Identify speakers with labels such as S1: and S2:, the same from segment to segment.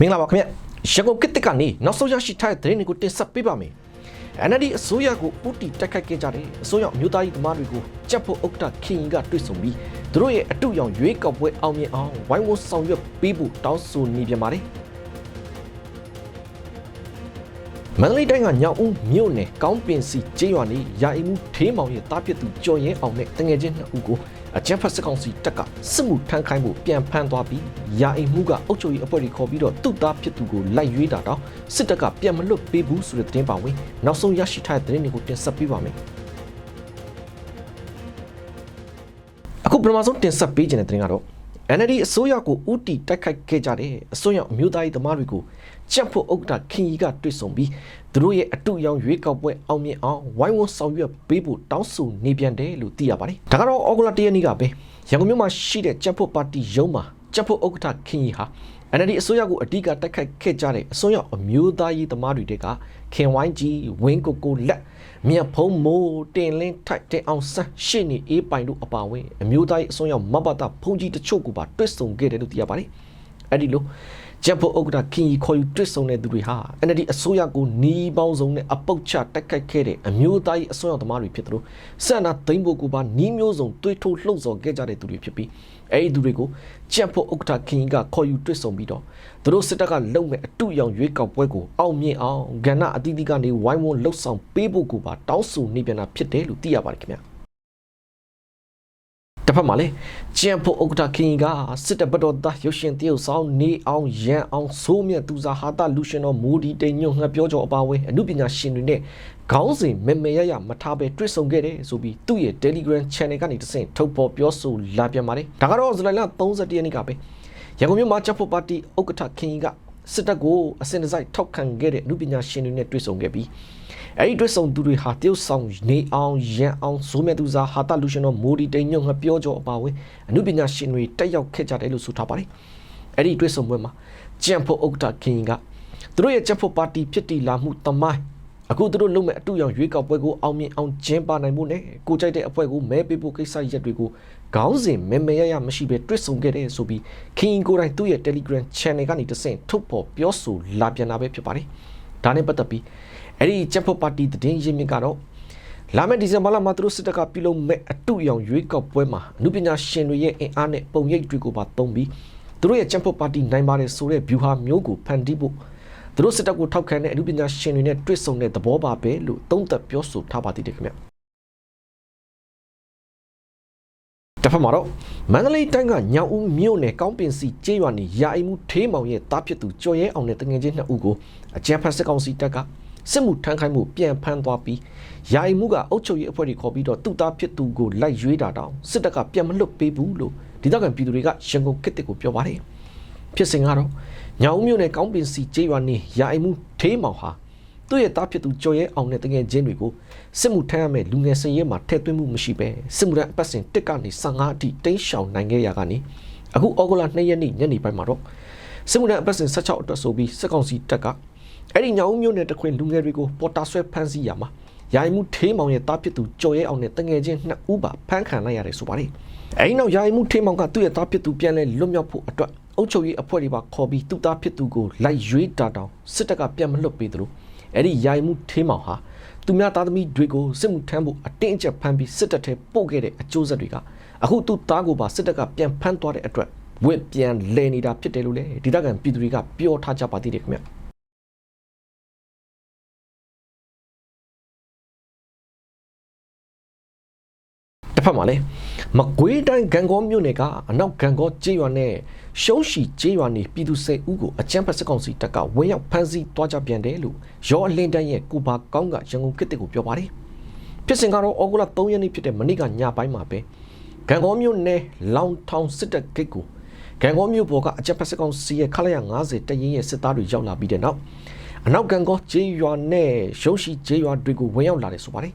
S1: မင်္ဂလာပါခင်ဗျရန်ကုန်ကစ်တစ်ကနေနောက်ဆုံးရရှိထားတဲ့သတင်းတွေကိုတင်ဆက်ပေးပါမယ် NLD အစိုးရကိုဥတီတိုက်ခိုက်ခဲ့ကြတဲ့အစိုးရအမျိုးသားရေးသမားတွေကိုကြက်ဖို့ဥက္ကဋ္ဌခင်ကြီးကတွေ့ဆုံပြီးသူတို့ရဲ့အတူရောင်ရွေးကောက်ပွဲအောင်မြင်အောင်ဝိုင်းဝန်းဆောင်ရွက်ပေးဖို့တောင်းဆိုနေပြန်ပါတယ်မန္တလေးတိုင်းကညောင်ဦးမြို့နယ်ကောင်းပင်စီကျေးရွာနေရာအိမ်မှုထေးမောင်ရဲ့တားပြစ်သူကျော်ရဲအောင်နဲ့တငယ်ချင်းနှစ်ဦးကို အကြမ်းဖက်စစ်ကောင်စီတပ်ကစစ်မှုထမ်းခိုင်းဖို့ပြန်ဖမ်းသွားပြီးရာအိမ်မှုကအုပ်ချုပ်ရေးအဖွဲ့တွေခေါ်ပြီးတော့သူ့သားဖြစ်သူကိုလိုက်ရွေးတာတော့စစ်တပ်ကပြန်မလွတ်ပေးဘူးဆိုတဲ့သတင်းပါဝင်နောက်ဆုံးရရှိထားတဲ့သတင်းတွေကိုတင်ဆက်ပေးပါမယ်အခုပထမဆုံးတင်ဆက်ပေးခြင်းတဲ့သတင်းကတော့ NLD အစိုးရကိုဥတီတိုက်ခိုက်ခဲ့ကြတဲ့အစိုးရအမျိုးသားရေးသမားတွေကိုကြက်ဖို့ဥက္ကဋ္ဌခင်ကြီးကတွေ့ဆုံပြီးသူတို့ရဲ့အတူရောင်ရွေးကောက်ပွဲအောင်မြင်အောင်ဝိုင်းဝန်းဆောင်ရွက်ပေးဖို့တောင်းဆိုနေပြန်တယ်လို့သိရပါတယ်။ဒါကတော့ဩဂုတ်လ၁ရက်နေ့ကပဲရန်ကုန်မြို့မှာရှိတဲ့ကြက်ဖို့ပါတီရုံးမှာကြက်ဖို့ဥက္ကဋ္ဌခင်ကြီးဟာ NLD အစိုးရကိုအဓိကတိုက်ခိုက်ခဲ့ကြတဲ့အစိုးရအမျိုးသားရေးသမားတွေတဲ့ကခင်ဝိုင်းကြီးဝင်းကိုကိုလက်မြတ်ဖုံးမိုးတင်လင်းထိုက်တဲ့အောင်ဆန်းရှေ့နေအေးပိုင်တို့အပါအဝင်အမျိုးသားရေးအစိုးရမဘတာဖုန်ကြီးတချို့ကိုပါတွစ်ဆုံခဲ့တယ်လို့သိရပါတယ်။အဲ့ဒီလို ဂျက်ဖို့ဥက္ကဋ္ဌခင်ကြီးခေါ်ယူတွစ်ဆုံတဲ့သူတွေဟာ NLD အစိုးရကိုနီးပေါင်းစုံနဲ့အပုတ်ချတိုက်ခိုက်ခဲ့တဲ့အမျိုးသားရေးအစိုးရသမားတွေဖြစ်တယ်လို့စန္ဒသိမ့်ဖို့ကိုပါနီးမျိုးစုံတွေးထိုးလှုပ်ဆော်ခဲ့ကြတဲ့သူတွေဖြစ်ပြီးအဲ့ဒီသူတွေကိုဂျက်ဖို့ဥက္ကဋ္ဌခင်ကြီးကခေါ်ယူတွစ်ဆုံပြီးတော့သူတို့စစ်တပ်ကလုံမဲ့အတူရောင်ရွေးကောက်ပွဲကိုအောင်မြင်အောင်ကဏ္ဍအသီးသီးကနေဝိုင်းဝန်းလှုပ်ဆောင်ပေးဖို့ကိုပါတောင်းဆိုနေပြန်တာဖြစ်တယ်လို့သိရပါတယ်ခင်ဗျာတစ် ဖက်မှာလည်းကျန်ဖို့ဥက္ကဋ္ဌခင်ကြီးကစစ်တပ်ဘက်တော်သားရုပ်ရှင်တရုပ်ဆောင်နေအောင်ရန်အောင်ဆိုးမြတ်သူစားဟာတာလူရှင်တော်မူဒီတိန်ညွန့်ငှက်ပြောကြောအပါအဝင်အမှုပညာရှင်တွေနဲ့ခေါင်းစဉ်မမေရရမထားပဲတွေ့ဆုံခဲ့တယ်ဆိုပြီးသူ့ရဲ့ Telegram Channel ကနေတဆင့်ထုတ်ဖော်ပြောဆိုလာပြန်ပါတယ်ဒါကတော့ဇူလိုင်လ31ရက်နေ့ကပဲရန်ကုန်မြို့မှာကျန်ဖို့ပါတီဥက္ကဋ္ဌခင်ကြီးကစစ်တပ်ကိုအစင်တစိုက်ထောက်ခံခဲ့တဲ့အမှုပညာရှင်တွေနဲ့တွေ့ဆုံခဲ့ပြီး အဲ့ဒီတွေ့ဆုံသူတွေဟာတရုတ်ဆောင်နေအောင်ရန်အောင်ဇိုးမြတ်သူစားဟာတာလူရှင်တော်မိုဒီတိန်ညွန့်ငပြောကြောအပါဝင်အမှုပညာရှင်တွေတက်ရောက်ခဲ့ကြတယ်လို့ဆိုထားပါတယ်အဲ့ဒီတွေ့ဆုံပွဲမှာကြံဖို့ဥက္ကဋ္ဌခင်ကသူတို့ရဲ့ကြံဖို့ပါတီဖြစ်တည်လာမှုတမိုင်းအခုသူတို့လုပ်မဲ့အတူရောင်ရွေးကောက်ပွဲကိုအောင်မြင်အောင်ကျင်းပနိုင်မှုနဲ့ကိုကြိုက်တဲ့အဖွဲ့ကိုမဲပေးဖို့ကိစ္စရက်တွေကိုခေါင်းစဉ်မဲမဲရရမရှိပဲတွေ့ဆုံခဲ့တဲ့ဆိုပြီးခင်ကိုယ်တိုင်သူ့ရဲ့ Telegram Channel ကနေတဆင့်ထုတ်ဖော်ပြောဆိုလာပြန်တာပဲဖြစ်ပါတယ်ဒါနဲ့ပတ်သက်ပြီး အဲ့ဒီကျက်ဖို့ပါတီတည်င်းရင်းမြစ်ကတော့လာမယ့်ဒီဇင်ဘာလမှာသူတို့စစ်တပ်ကပြုလုပ်မဲ့အတူရောင်ရွေးကောက်ပွဲမှာအမှုပညာရှင်တွေရဲ့အင်အားနဲ့ပုံရိပ်တွေကိုပါသုံးပြီးသူတို့ရဲ့ကျက်ဖို့ပါတီနိုင်ပါတယ်ဆိုတဲ့ view ဟာမျိုးကိုဖန်တီးဖို့သူတို့စစ်တပ်ကိုထောက်ခံတဲ့အမှုပညာရှင်တွေနဲ့တွေ့ဆုံတဲ့သဘောပါပဲလို့သုံးသပ်ပြောဆိုထားပါသေးတယ်ခင်ဗျတစ်ဖက်မှာတော့မန္တလေးတိုင်းကညောင်ဦးမြို့နယ်ကောင်းပင်စီကျေးရွာနေရာအိမ်မှုထေးမောင်ရဲ့တားဖြစ်သူကျော်ရဲအောင်နဲ့တငယ်ချင်းနှစ်ဦးကိုအကြမ်းဖက်စစ်ကောင်စီတပ်က စစ်မှုထမ်းခိုင်းမှုပြန်ဖမ်းသွားပြီးယာယီမှုကအုပ်ချုပ်ရေးအဖွဲ့တွေခေါ်ပြီးတော့သူ့သားဖြစ်သူကိုလိုက်ရွေးတာတောင်စစ်တပ်ကပြန်မလွတ်ပေးဘူးလို့ဒေသခံပြည်သူတွေကရန်ကုန်ကစ်တစ်ကိုပြောပါတယ်ဖြစ်စဉ်ကတော့ညောင်မြို့နယ်ကောင်းပင်စီကျေးရွာနေယာယီမှုထေးမောင်ဟာသူ့ရဲ့သားဖြစ်သူကျော်ရဲအောင်နဲ့တကယ်ချင်းတွေကိုစစ်မှုထမ်းရမယ့်လူငယ်စင်ရဲမှာထည့်သွင်းမှုမရှိပဲစစ်မှုထမ်းအပတ်စဉ်တစ်ကနေ15အထိတိန်းရှောင်နိုင်ခဲ့ရကနေအခုဩဂုတ်လ2ရက်နေ့ညနေပိုင်းမှာတော့စစ်မှုထမ်းအပတ်စဉ်16အတွက်ဆိုပြီးစစ်ကောင်စီတပ်က အဲ့ဒီညောင်မျိုးနယ်တခွင်လူငယ်တွေကိုပေါ်တာဆွဲဖမ်းဆီးရမှာယာယီမှုထေးမောင်ရဲ့တားဖြစ်သူကျော်ရဲအောင်နဲ့တငယ်ချင်းနှစ်ဦးပါဖမ်းခံလိုက်ရတယ်ဆိုပါတယ်။အဲဒီနောက်ယာယီမှုထေးမောင်ကသူ့ရဲ့တားဖြစ်သူပြန်လဲလွတ်မြောက်ဖို့အတွက်အုပ်ချုပ်ရေးအဖွဲ့တွေပါခေါ်ပြီးသူ့သားဖြစ်သူကိုလိုက်ရွေးတာတောင်စစ်တပ်ကပြန်မလွတ်ပေးသလိုအဲ့ဒီယာယီမှုထေးမောင်ဟာသူများသားသမီးတွေကိုစစ်မှုထမ်းဖို့အတင်းအကျပ်ဖမ်းပြီးစစ်တပ်ထဲပို့ခဲ့တဲ့အကျိုးဆက်တွေကအခုသူ့သားကိုပါစစ်တပ်ကပြန်ဖမ်းသွားတဲ့အတွက်ဝစ်ပြန်လဲနေတာဖြစ်တယ်လို့လေဒေသခံပြည်သူတွေကပြောထားကြပါသေးတယ်ခင်ဗျ က်မှာလည်းမကွေးတိုင်းဂံကောမြို့နယ်ကအနောက်ဂံကောကျေးရွာနဲ့ရှုံးရှီကျေးရွာနေပြည်သူစိတ်ဦးကိုအကြမ်းဖက်စစ်ကောင်စီတပ်ကဝင်းရောက်ဖမ်းဆီးသွားကြပြန်တယ်လို့ရောအလင်းတန်းရဲ့ကိုပါကောင်းကရန်ကုန်ကစ်တစ်ကိုပြောပါတယ်ဖြစ်စဉ်ကတော့ဩဂုတ်လ3ရက်နေ့ဖြစ်တဲ့မနေ့ကညပိုင်းမှာပဲဂံကောမြို့နယ်လောင်ထောင်စစ်တပ်ဂိတ်ကိုဂံကောမြို့ပေါ်ကအကြမ်းဖက်စစ်ကောင်စီရဲ့ခလာရ90တရင်ရဲ့စစ်သားတွေရောက်လာပြီးတဲ့နောက်အနောက်ဂံကောကျေးရွာနဲ့ရှုံးရှီကျေးရွာတွေကိုဝင်ရောက်လာတယ်ဆိုပါတယ်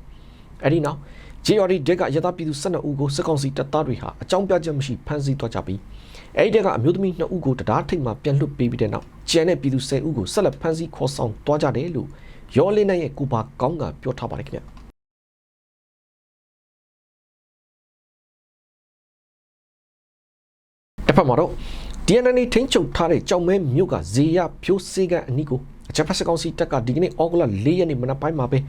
S1: အဲဒီနောက် ဂျေအော်ဒီဒက်ကရသပြည်သူ12ဦးကိုစစ်ကောင်စီတပ်သားတွေဟာအကြောင်းပြချက်မရှိဖမ်းဆီးသွားကြပြီးအဲဒီတက်ကအမျိုးသမီး2ဦးကိုတရားထိတ်မှပြန်လွှတ်ပေးပြီးတဲ့နောက်ကျန်တဲ့ပြည်သူ10ဦးကိုဆက်လက်ဖမ်းဆီးခေါ်ဆောင်သွားကြတယ်လို့ရောလင်းနဲ့ရဲ့ကိုပါကောင်းကပြောထားပါတယ်ခင်ဗျတစ်ဖက်မှာတော့ DNN ထိန်းချုပ်ထားတဲ့ကြောင်မဲမြို့ကဇေယဖြိုးစေကန်အနီးကိုအချက်ဖက်စကောင်စီတပ်ကဒီကနေ့ဩဂုတ်လ၄ရက်နေ့မနက်ပိုင်းမှာပဲ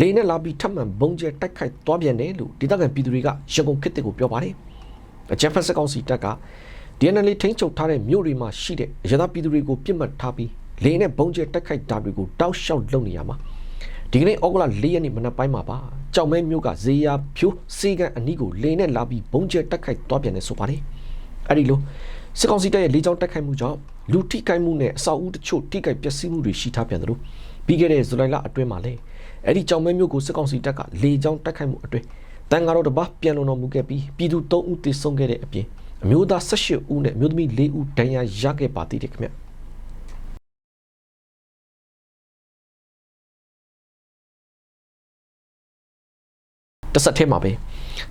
S1: လေနဲ့လာပြီးထပ်မံဘုံကျဲတိုက်ခိုက်သွားပြန်တယ်လို့ဒေသခံပြည်သူတွေကရန်ကုန်ခေတ်ကိုပြောပါတယ်အချက်ဖက်စကောင်စီတပ်က DNN ထိန်းချုပ်ထားတဲ့မြို့တွေမှာရှိတဲ့အရသာပြည်သူတွေကိုပြစ်မှတ်ထားပြီးလေနဲ့ဘုံကျဲတိုက်ခိုက်တာတွေကိုတောက်လျှောက်လုပ်နေရမှာဒီကနေ့ဩဂုတ်လ၄ရက်နေ့မနက်ပိုင်းမှာပါကြောင်မဲမြို့ကဇေယဖြိုးစေကန်အနီးကိုလေနဲ့လာပြီးဘုံကျဲတိုက်ခိုက်သွားပြန်တယ်ဆိုပါတယ်အဲ့ဒီလိုစစ်ကောင်စီတပ်ရဲ့လေကြောင်းတိုက်ခိုက်မှုကြောင့်လူထိခိုက်မှုနဲ့အဆောက်အဦတချို့ထိခိုက်ပျက်စီးမှုတွေရှိထားပြန်တယ်လို့ပြီးခဲ့တဲ့ဇူလိုင်လအတွင်းမှာလည်း အဲ့ဒီကြောင်မဲမြို့ကိုစစ်ကောင်စီတပ်ကလေကြောင်းတိုက်ခိုက်မှုအတွင်းတန်ဃာတော်တစ်ပါးပြန်လုံတော်မူခဲ့ပြီးပြည်သူ3ဦးသေဆုံးခဲ့တဲ့အပြင်အမျိုးသား18ဦးနဲ့အမျိုးသမီး4ဦးဒဏ်ရာရခဲ့ပါသေးတယ်ခင်ဗျတစ်ဆက်ထဲမှာပဲ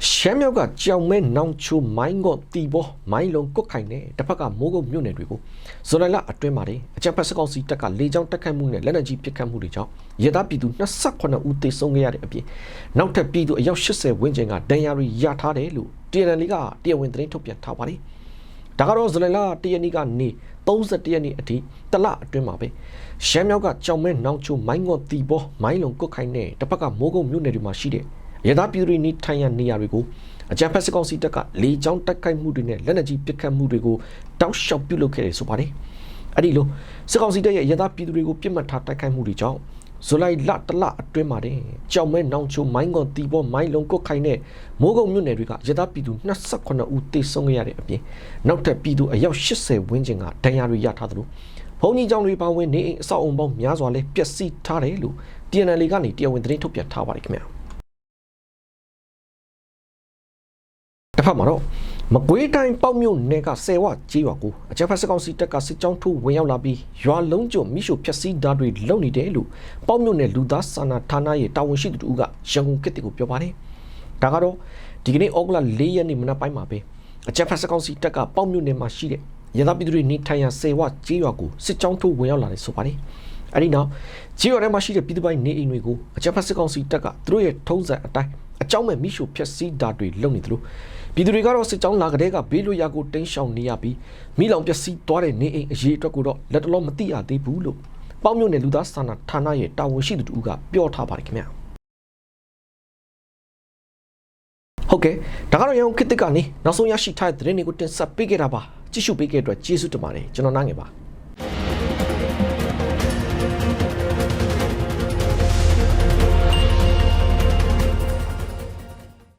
S1: ရှမ်းမြောက်ကကြောင်မဲနောင်ချိုမိုင်းကော့တီဘောမိုင်းလုံးကွတ်ခိုင်နဲ့တစ်ဖက်ကမိုးကုတ်မြို့နယ်တွေကိုဇွန်လလအတွင်းမှာတင်အကြံဖက်စကောင်စီတပ်ကလေကြောင်းတက်ခတ်မှုနဲ့လက်နက်ကြီးပစ်ခတ်မှုတွေကြောင့်ရဲသားပြည်သူ28ဦးသေဆုံးခဲ့ရတဲ့အပြင်နောက်ထပ်ပြည်သူအယောက်80ဝန်းကျင်ကဒဏ်ရာတွေရထားတယ်လို့ TNL ကတရားဝင်သတင်းထုတ်ပြန်ထားပါတယ်ဒါကတော့ဇူလိုင်လ1ရက်နေ့ကနေ31ရက်နေ့အထိတလအတွင်းမှာပဲရှမ်းမြောက်ကကြောင်မဲနောင်ချိုမိုင်းငေါ့တီဘောမိုင်းလုံကွတ်ခိုင်နဲ့တစ်ဖက်ကမိုးကုတ်မြို့နယ်တွေမှာရှိတဲ့ ရသားပြည်သူတွေနေထိုင်ရနေရာတွေကိုအကြံဖက်စကောင်စီတပ်ကလေကြောင်းတိုက်ခိုက်မှုတွေနဲ့လက်နက်ကြီးပစ်ခတ်မှုတွေကိုတောက်လျှောက်ပြုလုပ်ခဲ့တယ်ဆိုပါတယ်အဲ့ဒီလိုစစ်ကောင်စီတပ်ရဲ့ရသားပြည်သူတွေကိုပြစ်မှတ်ထားတိုက်ခိုက်မှုတွေကြောင့်ဇူလိုင်လတလအတွင်းမှာတင်ကြောင်မဲနောင်ချိုမိုင်းကွန်တီဘောမိုင်းလုံကွတ်ခိုင်နဲ့မိုးကုတ်မြို့နယ်တွေကရသားပြည်သူ28ဦးတေဆုံးခဲ့ရတဲ့အပြင်နောက်ထပ်ပြည်သူအယောက်80ဝန်းကျင်ကဒဏ်ရာတွေရထားသလိုဘုံကြီးကျောင်းတွေပါဝင်နေအိမ်အဆောက်အုံပေါင်းများစွာလည်းပျက်စီးထားတယ်လို့ TNL ကနေတရားဝင်သတင်းထုတ်ပြန်ထားပါတယ်ခင်ဗျာ တစ်ဖက်မှာတော့မကွေးတိုင်းပေါ့မြို့နယ်ကဆယ်ဝကြေးရွာကိုအကြမ်းဖက်စစ်ကောင်စီတပ်ကစစ်ကြောင်းထိုးဝင်ရောက်လာပြီးရွာလုံးကျွမိရှုဖျက်ဆီးဓာတ်တွေလုပ်နေတယ်လို့ပေါ့မြို့နယ်လူသားစာနာဌာနရဲ့တာဝန်ရှိသူတို့ကရန်ကုန်ကစ်တီကိုပြောပါတယ်။ဒါကတော့ဒီကနေ့ဩဂုတ်လ၄ရက်နေ့မနက်ပိုင်းမှာပဲအကြမ်းဖက်စစ်ကောင်စီတပ်ကပေါ့မြို့နယ်မှာရှိတဲ့ရသပြည်သူတွေနေထိုင်ရာဆယ်ဝကြေးရွာကိုစစ်ကြောင်းထိုးဝင်ရောက်လာတယ်ဆိုပါတယ်။အဲဒီနောက်ကြေးရွာထဲမှာရှိတဲ့ပြည်သူပိုင်းနေအိမ်တွေကိုအကြမ်းဖက်စစ်ကောင်စီတပ်ကသူတို့ရဲ့ထုံးစံအတိုင်း အကြောင်းမဲ့မိရှုဖျက်ဆီးဓာတ်တွေလုပ်နေတယ်လို့ပြည်သူတွေကတော့စစ်ကြောင်းလာကတဲ့ကဘေးလွတ်ရာကိုတင်းရှောင်နေရပြီးမိလောင်ပျက်စီးသွားတဲ့နေအိမ်အရေးအတွက်ကိုတော့လက်တလုံးမသိရသေးဘူးလို့ပေါင်းမြို့နယ်လူသားစာနာဌာနရဲ့တာဝန်ရှိသူတူကပြောထားပါတယ်ခင်ဗျာဟုတ်ကဲ့ဒါကတော့ရန်ကုန်ခေတ်သစ်ကနေနောက်ဆုံးရရှိထားတဲ့သတင်းတွေကိုတင်ဆက်ပေးခဲ့တာပါကြည့်ရှုပေးခဲ့တဲ့အတွက်ကျေးဇူးတင်ပါတယ်ကျွန်တော်နိုင်ငယ်ပါ